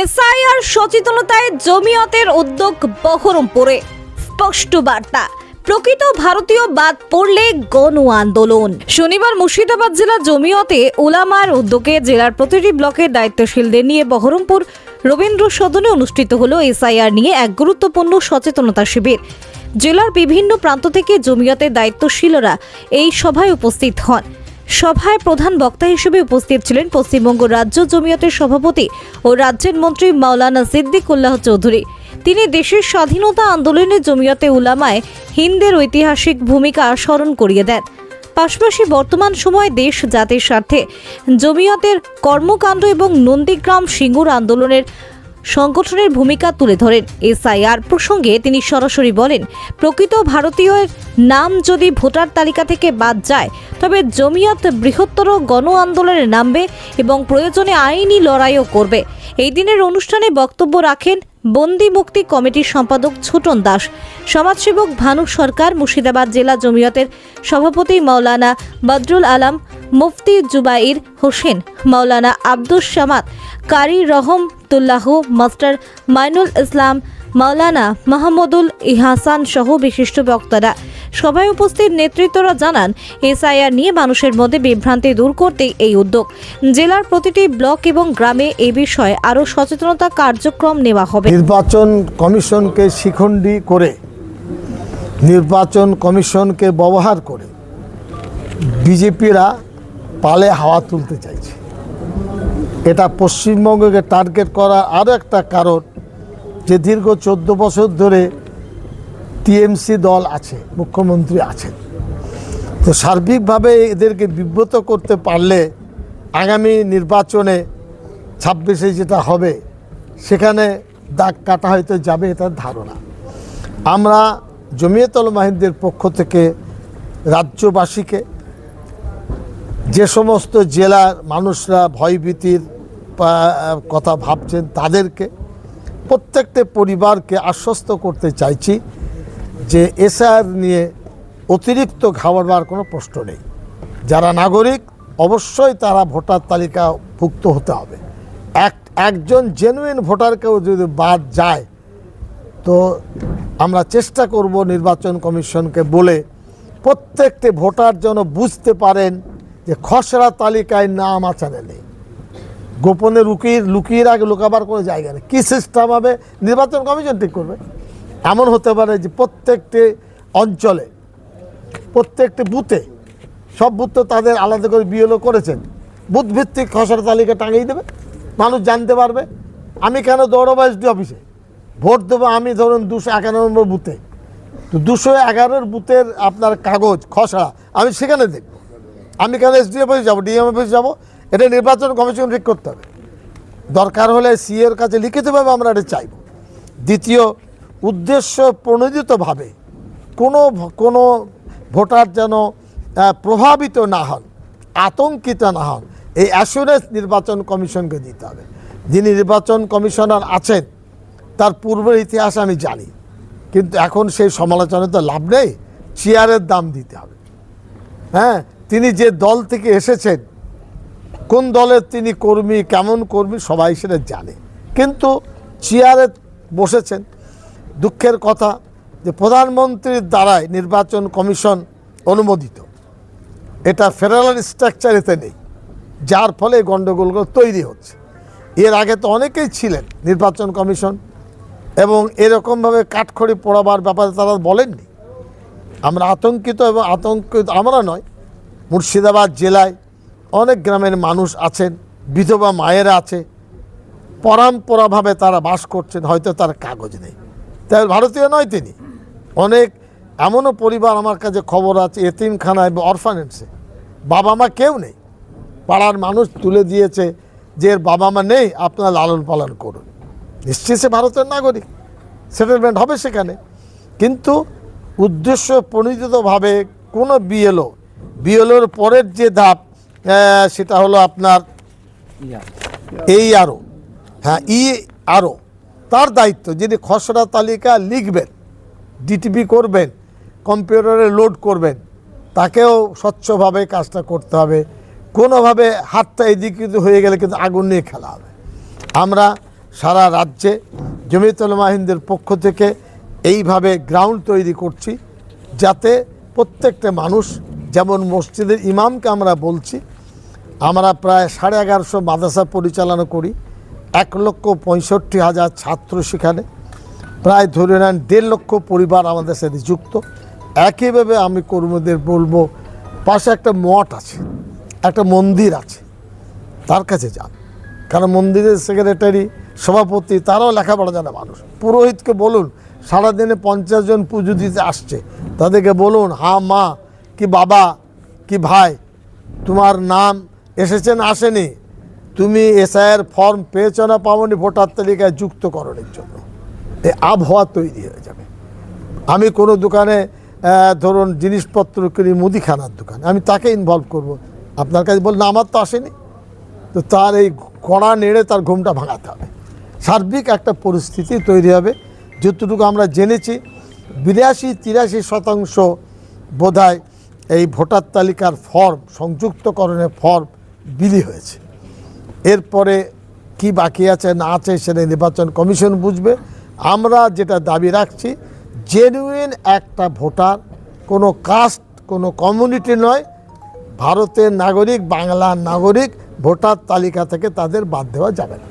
SIR সচেতনতায় জমিয়তের উদ্যোগ বহরমপুরে। স্পষ্ট বার্তা, প্রকৃত ভারতীয় বাদ পড়লে গণ আন্দোলন। শনিবার মুর্শিদাবাদ জেলা জমিয়তে উলামার উদ্যোগে জেলার প্রতিটি ব্লকের দায়িত্বশীলদের নিয়ে বহরমপুর রবীন্দ্র সদনে অনুষ্ঠিত হলো এসআইআর নিয়ে এক গুরুত্বপূর্ণ সচেতনতা শিবির। জেলার বিভিন্ন প্রান্ত থেকে জমিয়তের দায়িত্বশীলরা এই সভায় উপস্থিত হন। সভায় প্রধান বক্তা হিসেবে উপস্থিত ছিলেন পশ্চিমবঙ্গ রাজ্য জমিয়তের সভাপতি ও রাজ্যের মন্ত্রী মাওলানা সিদ্দিকুল্লাহ চৌধুরী। তিনি দেশের স্বাধীনতা আন্দোলনে জমিয়তে উলামায় হিন্দের ঐতিহাসিক ভূমিকা স্মরণ করিয়ে দেন। পাশাপাশি বর্তমান সময়ে দেশ জাতির স্বার্থে জমিয়তের কর্মকাণ্ড এবং নন্দীগ্রাম সিঙ্গুর আন্দোলনের সংগঠনের ভূমিকা তুলে ধরেন। এসআইআর প্রসঙ্গে তিনি সরাসরি বলেন, প্রকৃত ভারতীয়ের নাম যদি ভোটার তালিকা থেকে বাদ যায়, তবে জমিয়ত বৃহত্তর গণ আন্দোলনে নামবে এবং প্রয়োজনে আইনি লড়াইও করবে। এই দিনের অনুষ্ঠানে বক্তব্য রাখেন বন্দি মুক্তি কমিটির সম্পাদক ছোটন দাস। সমাজসেবক ভানু সরকার মুর্শিদাবাদ জেলা জমিয়তের সভাপতি মাওলানা বদরুল আলম মুফতি জুবাইর হোসেন, মাওলানা আব্দুস সামাদ, কারি রহমতুল্লাহ মাস্টার মাইনুল ইসলাম, মাওলানা মাহমুদুল ইহাসান সহ বিশিষ্ট বক্তারা। সভায় উপস্থিত নেতৃত্বরা জানান, এসআইআর নিয়ে মানুষের মধ্যে বিভ্রান্তি দূর করতে এই উদ্যোগ। জেলার প্রতিটি ব্লক এবং গ্রামে এ বিষয়ে আরও সচেতনতা কার্যক্রম নেওয়া হবে। নির্বাচন কমিশনকে শিখণ্ডী করে, নির্বাচন কমিশনকে ব্যবহার করে, বিজেপিরা পালে হাওয়া তুলতে চাইছে। এটা পশ্চিমবঙ্গকে টার্গেট করা আরও একটা কারণ যে দীর্ঘ চোদ্দ বছর ধরে টিএমসি দল আছে, মুখ্যমন্ত্রী আছেন। তো সার্বিকভাবে এদেরকে বিব্রত করতে পারলে আগামী নির্বাচনে ছাব্বিশে যেটা হবে, সেখানে দাগ কাটা হয়তো যাবে এটার ধারণা। আমরা জমিয়তল মাহিনদের পক্ষ থেকে রাজ্যবাসীকে যে সমস্ত জেলার মানুষরা ভয়ভীতির কথা ভাবছেন তাদেরকে, প্রত্যেকটা পরিবারকে আশ্বস্ত করতে চাইছি যে এসআর নিয়ে অতিরিক্ত ঘাবড়বার কোনো প্রশ্ন নেই। যারা নাগরিক, অবশ্যই তারা ভোটার তালিকাভুক্ত হতে হবে। এক, একজন জেনুইন ভোটারকেও যদি বাদ যায়, তো আমরা চেষ্টা করব নির্বাচন কমিশনকে বলে প্রত্যেকটি ভোটার যেন বুঝতে পারেন যে খসড়া তালিকায় নাম আচারে নেই। গোপনে লুকিয়ে লুকিয়ে রাখে, লুকাবার কোনো জায়গা নেই। কী সিস্টেম হবে? নির্বাচন কমিশন ঠিক করবে। এমন হতে পারে যে প্রত্যেকটি অঞ্চলে, প্রত্যেকটি বুথে, সব বুথ তো তাদের আলাদা করে বিএলও করেছেন। বুথ ভিত্তিক খসড়া তালিকা টাঙিয়ে দেবে। মানুষ জানতে পারবে, আমি কেন দৌড়াবো এসডি অফিসে? ভোট দেবো আমি ধরুন দুশো একান্ন নম্বর বুথে। তো দুশো এগারোর বুথের আপনার কাগজ, খসড়া, আমি সেখানে দেখব। আমি কেন এসডি অফিসে যাব ডিএম অফিস যাব? এটা নির্বাচন কমিশন ঠিক করতে হবে। দরকার হলে সিএর কাছে লিখিতভাবে আমরা এটা চাইব। দ্বিতীয়, উদ্দেশ্য প্রণোদিতভাবে কোনো কোনো ভোটার যেন প্রভাবিত না হন, আতঙ্কিত না হন, এই অ্যাসুরেন্স নির্বাচন কমিশনকে দিতে হবে। যিনি নির্বাচন কমিশনার আছেন, তার পূর্বের ইতিহাস আমি জানি, কিন্তু এখন সেই সমালোচনায় তো লাভ নেই চেয়ারের দাম দিতে হবে। হ্যাঁ তিনি যে দল থেকে এসেছেন, কোন দলের তিনি কর্মী, কেমন কর্মী, সবাই সেটা জানে। কিন্তু চেয়ারে বসেছেন। দুঃখের কথা যে প্রধানমন্ত্রীর দ্বারাই নির্বাচন কমিশন অনুমোদিত। এটা ফেডারেল স্ট্রাকচারেতে নেই, যার ফলে গণ্ডগোলগুলো তৈরি হচ্ছে। এর আগে তো অনেকেই ছিলেন নির্বাচন কমিশন, এবং এরকমভাবে কাঠখড়ি পোড়াবার ব্যাপারে তারা বলেননি। আমরা আতঙ্কিত এবং আতঙ্কিত, আমরা নয় মুর্শিদাবাদ জেলায় অনেক গ্রামের মানুষ আছেন, বিধবা মায়েরা আছে। পরম্পরাভাবে তারা বাস করছেন, হয়তো তার কাগজ নেই। তাই ভারতীয় নয় তিনি। অনেক এমনও পরিবার আমার কাছে খবর আছে, এতিমখানায় বা অরফানেন্সে। বাবা মা কেউ নেই। পাড়ার মানুষ তুলে দিয়েছে যে এর বাবা মা নেই, আপনার লালন পালন করুন। নিশ্চয়ই সে ভারতের নাগরিক। সেটেলমেন্ট হবে সেখানে। কিন্তু উদ্দেশ্য প্রণোদিতভাবে কোনো বিএলও বিএলওর পরের যে ধাপ সেটা হলো আপনার এই আরও। হ্যাঁ ই আরও। তার দায়িত্ব যিনি খসড়া তালিকা লিখবেন ডিটিপি করবেন কম্পিউটারে লোড করবেন তাকেও স্বচ্ছভাবে কাজটা করতে হবে। কোনোভাবে হাতটা এদিক হয়ে গেলে কিন্তু আগুন নিয়ে খেলা হবে। আমরা সারা রাজ্যে জমিতুল মাহিন্দের পক্ষ থেকে এইভাবে গ্রাউন্ড তৈরি করছি যাতে প্রত্যেকটা মানুষ যেমন মসজিদের ইমামকে আমরা বলছি, আমরা প্রায় সাড়ে এগারোশো মাদ্রাসা পরিচালনা করি, এক লক্ষ পঁয়ষট্টি হাজার ছাত্র সেখানে। প্রায় ধরে নেন দেড় লক্ষ পরিবার আমাদের সাথে যুক্ত। একইভাবে আমি কর্মীদের বলব, পাশে একটা মঠ আছে, একটা মন্দির আছে, তার কাছে যান। কারণ মন্দিরের সেক্রেটারি সভাপতি, তারাও লেখাপড়া জানা মানুষ। পুরোহিতকে বলুন, সারাদিনে পঞ্চাশ জন পুজো দিতে আসছে, তাদেরকে বলুন হা মা কি বাবা, কি ভাই, তোমার নাম এসেছেন আসেনি? তুমি এসআইয়ের ফর্ম পেয়েছ না পাবনি ভোটার তালিকায় যুক্তকরণের জন্য। এই আবহাওয়া তৈরি হয়ে যাবে। আমি কোনো দোকানে ধরুন জিনিসপত্র কিনি, মুদিখানার দোকান, আমি তাকে ইনভলভ করব। আপনার কাছে বল না, আমার তো আসেনি। তো তার এই কড়া নেড়ে তার ঘুমটা ভাঙাতে হবে। সার্বিক একটা পরিস্থিতি তৈরি হবে। যতটুকু আমরা জেনেছি, বিরাশি তিরাশি শতাংশ বোধহয় এই ভোটার তালিকার ফর্ম, সংযুক্তকরণের ফর্ম বিলি হয়েছে। এরপরে কি বাকি আছে, না আছে সেটা নির্বাচন কমিশন বুঝবে। আমরা যেটা দাবি রাখছি জেনুইন একটা ভোটার, কোনো কাস্ট কোনো কমিউনিটি নয়, ভারতের নাগরিক, বাংলার নাগরিক ভোটার তালিকা থেকে তাদের বাদ দেওয়া যাবে না।